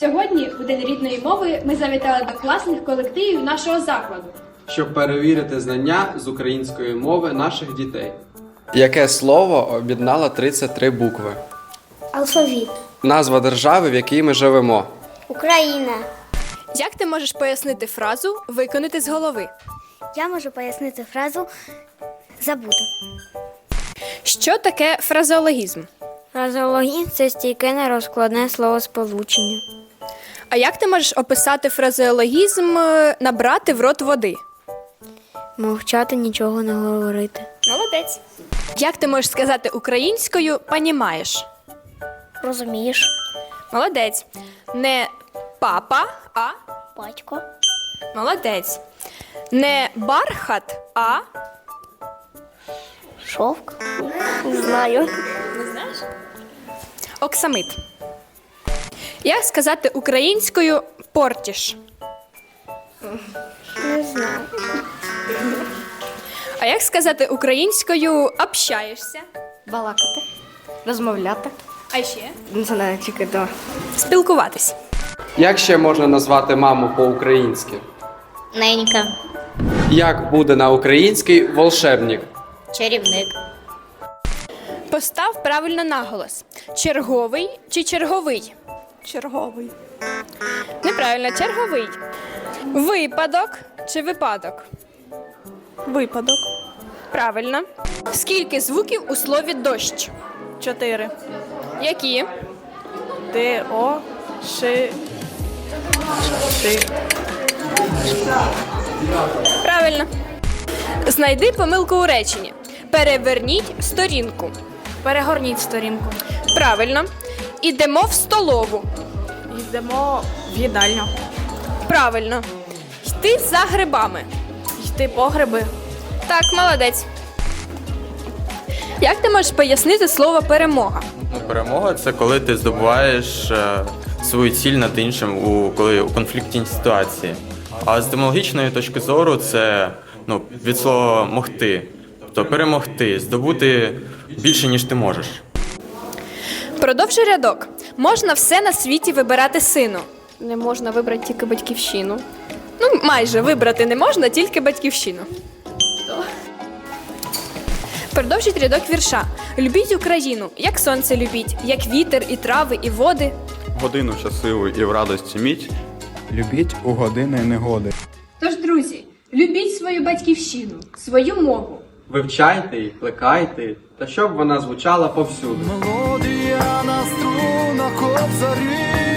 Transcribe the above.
Сьогодні, у День рідної мови, ми завітали до класних колективів нашого закладу. щоб перевірити знання з української мови наших дітей. Яке слово об'єднало 33 букви? Алфавіт. Назва держави, в якій ми живемо. Україна. Як ти можеш пояснити фразу виконати з голови? Я можу пояснити фразу забути. Що таке фразеологізм? Фразеологізм це стійке нерозкладне словосполучення. А як ти можеш описати фразеологізм е, набрати в рот води? Мовчати нічого не говорити. Молодець. Як ти можеш сказати українською понімаєш? Розумієш? Молодець. Не папа, а Батько. молодець. Не бархат, а Шовк. Не знаю. Оксамит. Як сказати українською портіш? Не знаю. А як сказати українською общаєшся? Балакати, розмовляти. А ще? Не знаю, тільки то. Спілкуватись. Як ще можна назвати маму по-українськи? Ненька, Як буде на український волшебник? чарівник, Постав правильно наголос. Черговий чи черговий? Черговий. Неправильно, черговий. Випадок чи випадок? Випадок. Правильно. Скільки звуків у слові дощ? Чотири. Які? Д, О, Ш, Ти. Правильно. Знайди помилку у реченні. Переверніть сторінку. Перегорніть сторінку. Правильно. Ідемо в столову. Йдемо в їдальню. Правильно. Йти за грибами. Йти погреби. Так, молодець. Як ти можеш пояснити слово перемога? Ну, перемога це коли ти здобуваєш е, свою ціль над іншим у коли у конфліктній ситуації. А з демологічної точки зору це ну, від слова могти. Тобто перемогти, здобути більше, ніж ти можеш. Продовжуй рядок. Можна все на світі вибирати сину. Не можна вибрати тільки батьківщину. Ну, майже вибрати не можна, тільки батьківщину. Продовжіть рядок вірша. Любіть Україну, як сонце любіть, як вітер і трави, і води. годину щасливу і в радості мідь. Любіть у години негоди. Тож, друзі, любіть свою батьківщину, свою мову. Вивчайте і плекайте, та щоб вона звучала повсюди. Мелодія на струнах кобзарі